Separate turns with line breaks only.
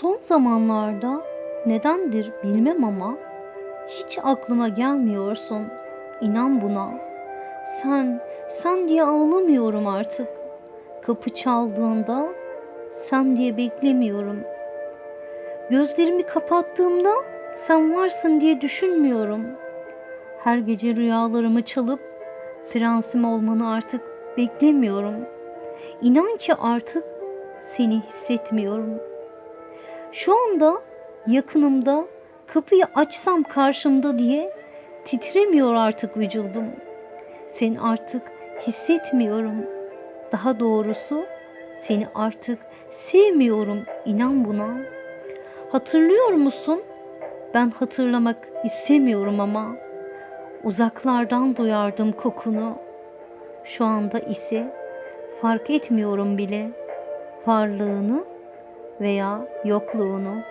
Son zamanlarda nedendir bilmem ama hiç aklıma gelmiyorsun. İnan buna. Sen, sen diye ağlamıyorum artık. Kapı çaldığında sen diye beklemiyorum. Gözlerimi kapattığımda sen varsın diye düşünmüyorum. Her gece rüyalarımı çalıp prensim olmanı artık beklemiyorum. İnan ki artık seni hissetmiyorum. Şu anda yakınımda kapıyı açsam karşımda diye titremiyor artık vücudum. Seni artık hissetmiyorum. Daha doğrusu seni artık sevmiyorum. İnan buna. Hatırlıyor musun? Ben hatırlamak istemiyorum ama uzaklardan duyardım kokunu. Şu anda ise fark etmiyorum bile varlığını veya yokluğunu.